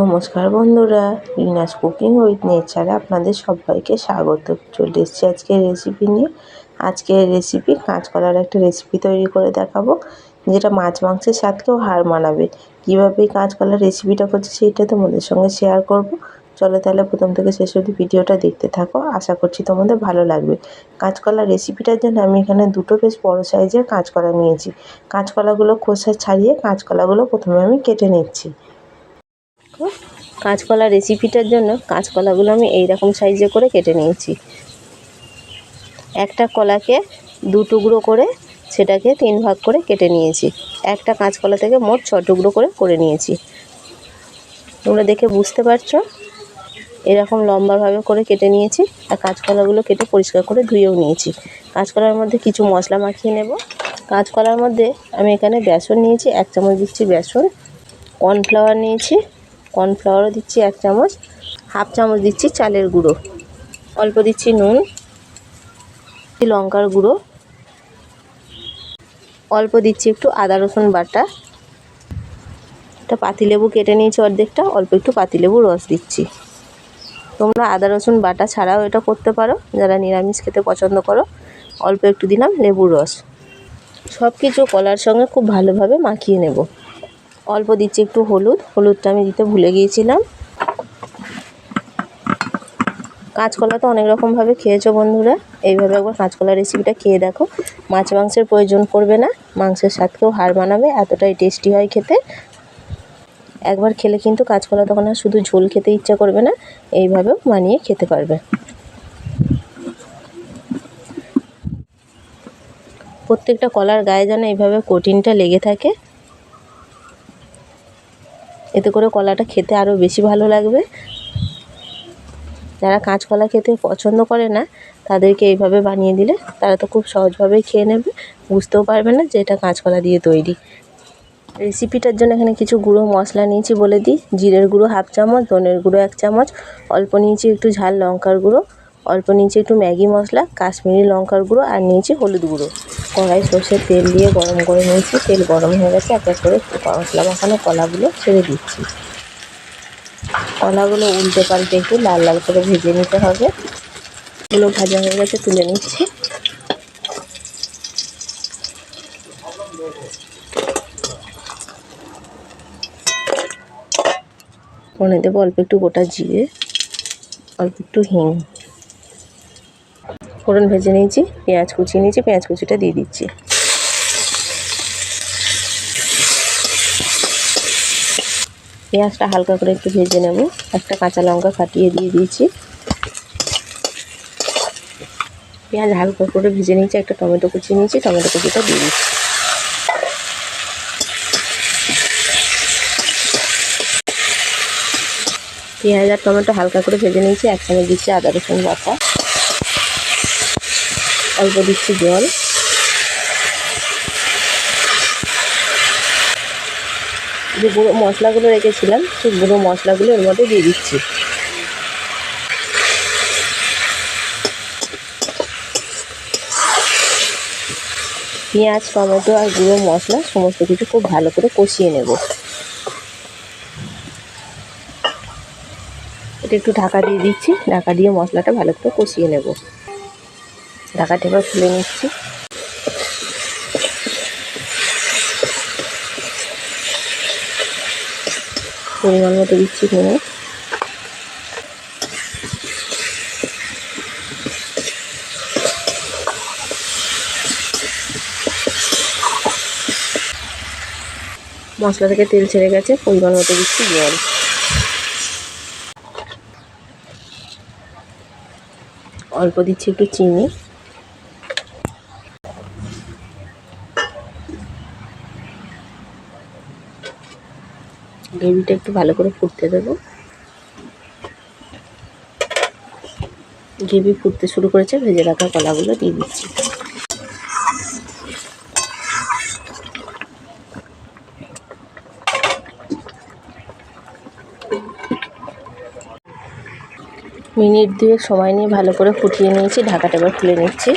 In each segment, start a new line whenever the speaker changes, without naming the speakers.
নমস্কার বন্ধুরা, Rina's cooking with নেচারে আপনাদের সবাইকে স্বাগত। চলে এসেছি আজকে রেসিপি নিয়ে। আজকের রেসিপি কাঁচকলার একটা রেসিপি তৈরি করে দেখাবো, যেটা মাছ মাংসের স্বাদকেও হার মানাবে। কীভাবে কাঁচকলার রেসিপিটা করছি সেইটা তোমাদের সঙ্গে শেয়ার করব। চলো তাহলে প্রথম থেকে শেষ অবধি ভিডিওটা দেখতে থাকো, আশা করছি তোমাদের ভালো লাগবে। কাঁচকলার রেসিপিটার জন্য আমি এখানে দুটো বেশ বড় সাইজের কাঁচকলা নিয়েছি। কাঁচকলাগুলো খোসা ছাড়িয়ে কাঁচকলাগুলো প্রথমে আমি কেটে নিচ্ছি। কাঁচকলা রেসিপিটার জন্য কাঁচকলাগুলো আমি এই রকম সাইজে করে কেটে নিয়েছি। একটা কলাকে দু টুকরো করে সেটাকে তিন ভাগ করে কেটে নিয়েছি। একটা কাঁচকলা থেকে মোট ছ টুকরো করে করে নিয়েছি। তোমরা দেখে বুঝতে পারছ? এরকম লম্বাভাবে করে কেটে নিয়েছি আর কাঁচকলাগুলো কেটে পরিষ্কার করে ধুয়েও নিয়েছি। কাঁচকলার মধ্যে কিছু মশলা মাখিয়ে নেব। কাঁচকলার মধ্যে আমি এখানে বেসন নিয়েছি, এক চামচ দিচ্ছি বেসন। কর্নফ্লাওয়ার নিয়েছি কর্নফ্লাওয়ারও দিচ্ছি এক চামচ, হাফ চামচ দিচ্ছি চালের গুঁড়ো। অল্প দিচ্ছি নুন লঙ্কার গুঁড়ো। অল্প দিচ্ছি একটু আদা, রসুন বাটা। একটা পাতিলেবু কেটে নিয়েছি অর্ধেকটা, অল্প একটু পাতিলেবু রস দিচ্ছি। তোমরা আদা, রসুন বাটা ছাড়াও এটা করতে পারো, যারা নিরামিষ খেতে পছন্দ করো, অল্প একটু দিলাম লেবুর রস। সব কিছু কলার সঙ্গে খুব ভালোভাবে মাখিয়ে নেব। অল্প দিচ্ছি একটু হলুদ। হলুদটা আমি দিতে ভুলে গিয়েছিলাম। কাঁচকলা তো অনেক রকমভাবে খেয়েছো বন্ধুরা। এইভাবে একবার কাঁচকলা রেসিপিটা খেয়ে দেখো। মাছ মাংসের প্রয়োজন করবে না। মাংসের স্বাদকেও হার মানাবে। এতটাই টেস্টি হয় খেতে। একবার খেলে কিন্তু কাঁচকলা তখন আর শুধু ঝোল খেতে ইচ্ছা করবে না। এইভাবেও বানিয়ে খেতে পারবে। প্রত্যেকটা কলার গায়ে যেন এইভাবে কোটিনটা লেগে থাকে। এতে করে কলাটা খেতে আরও বেশি ভালো লাগবে। যারা কাঁচকলা খেতে পছন্দ করে না, তাদেরকে এইভাবে বানিয়ে দিলে তারা তো খুব সহজভাবেই খেয়ে নেবে। বুঝতেও পারবে না যে এটা কাঁচকলা দিয়ে তৈরি। রেসিপিটার জন্য এখানে কিছু গুঁড়ো মশলা নিয়েছি বলে দিই। জিরের গুঁড়ো হাফ চামচ, ধনের গুঁড়ো এক চামচ, অল্প নিয়েছি একটু ঝাল লঙ্কার গুঁড়ো। অল্প নিয়েছি একটু ম্যাগি মশলা, কাশ্মীরি লঙ্কার গুঁড়ো আর নিয়েছি হলুদ গুঁড়ো। কড়াই সর্ষের তেল দিয়ে গরম করে নিয়েছি। তেল গরম হয়ে গেছে, এক এক করে মশলা মাখানো কলাগুলো ছেড়ে দিচ্ছি। কলাগুলো উল্টে পাল্টে একটু লাল লাল করে ভেজে নিতে হবে। এগুলো ভাজা হয়ে গেছে, তুলে নিচ্ছি। ফোনে দেবো অল্প একটু গোটা জিরে, অল্প একটু হিং। ফোড়ন ভেজে নিয়েছি, পেঁয়াজ কুচি নিয়েছি, পেঁয়াজ কুচিটা দিয়ে দিচ্ছি। পেঁয়াজটা হালকা করে একটু ভেজে নেব। একটা কাঁচা লঙ্কা ফাটিয়ে দিয়ে দিয়েছি। পেঁয়াজ হালকা করে ভেজে নিয়েছি, একটা টমেটো কুচি নিয়েছি, টমেটো কুচিটা দিয়ে দিচ্ছি। পেঁয়াজ আর টমেটো হালকা করে ভেজে নিয়েছি এক চামচ দিচ্ছি আদা রসুন বাটা। অল্প দিচ্ছি জল। যে গুঁড়ো মশলাগুলো রেখেছিলাম, সেই গুঁড়ো মশলাগুলো এর মধ্যে দিয়ে দিচ্ছি। পেঁয়াজ, টমেটো আর গুঁড়ো মশলা সমস্ত কিছু খুব ভালো করে কষিয়ে নেব। এটা একটু ঢাকা দিয়ে দিচ্ছি, ঢাকা দিয়ে মশলাটা ভালো করে কষিয়ে নেব। ঢাকাটা এবার খুলে নিচ্ছি। পরিমাণ মতো দিচ্ছি নুন। মশলা থেকে তেল ছেড়ে গেছে, পরিমাণ মতো দিচ্ছি জল। অল্প দিচ্ছি একটু চিনি। গ্রেভিটা একটু ভালো করে ফুটতে দেবো। গ্রেভি ফুটতে শুরু করেছে, ভেজে রাখা কলাগুলো দিয়ে দিচ্ছি। মিনিট দুয়েক সময় নিয়ে ভালো করে ফুটিয়ে নিয়েছি, ঢাকাটা এবার খুলে নিচ্ছি।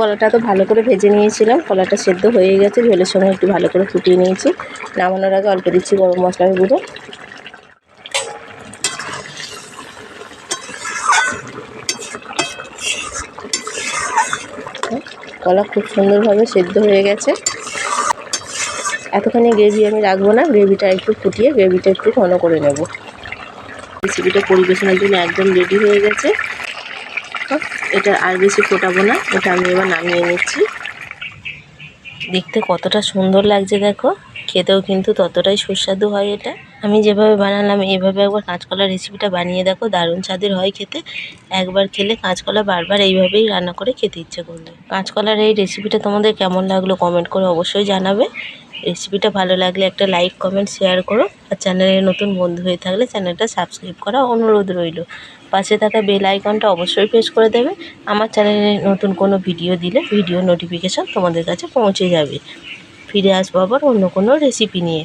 কলাটা তো ভালো করে ভেজে নিয়েছিলাম। কলাটা সেদ্ধ হয়ে গেছে, ঝোলের সঙ্গে একটু ভালো করে ফুটিয়ে নিয়েছি। নামানোর আগে অল্প দিচ্ছি গরম মশলার গুঁড়ো। কলা খুব সুন্দরভাবে সেদ্ধ হয়ে গেছে। এতখানি গ্রেভি আমি রাখব না, গ্রেভিটা একটু ফুটিয়ে, গ্রেভিটা একটু ঘন করে নেব। রেসিপিটা পরিবেশনের জন্য একদম রেডি হয়ে গেছে। এটা আর বেশি ফোটাবো না, এটা আমি এবার নামিয়ে নিচ্ছি। দেখতে কতটা সুন্দর লাগছে দেখো, খেতেও কিন্তু ততটাই সুস্বাদু হয় এটা। আমি যেভাবে বানালাম এইভাবে একবার কাঁচকলার রেসিপিটা বানিয়ে দেখো, দারুণ স্বাদের হয় খেতে। একবার খেলে কাঁচকলা বারবার এইভাবেই রান্না করে খেতে ইচ্ছে করবে কাঁচকলার এই রেসিপিটা তোমাদের কেমন লাগল কমেন্ট করে অবশ্যই জানাবে। রেসিপিটা ভালো লাগলে একটা লাইক, কমেন্ট, শেয়ার করো। আর চ্যানেলে নতুন বন্ধু হয়ে থাকলে চ্যানেলটা সাবস্ক্রাইব করা অনুরোধ রইল। পাশে থাকা বেল আইকনটা অবশ্যই প্রেস করে দেবে। আমার চ্যানেলে নতুন কোনো ভিডিও দিলে ভিডিও নোটিফিকেশান তোমাদের কাছে পৌঁছে যাবে। ফিরে আসব আবার অন্য কোনো রেসিপি নিয়ে।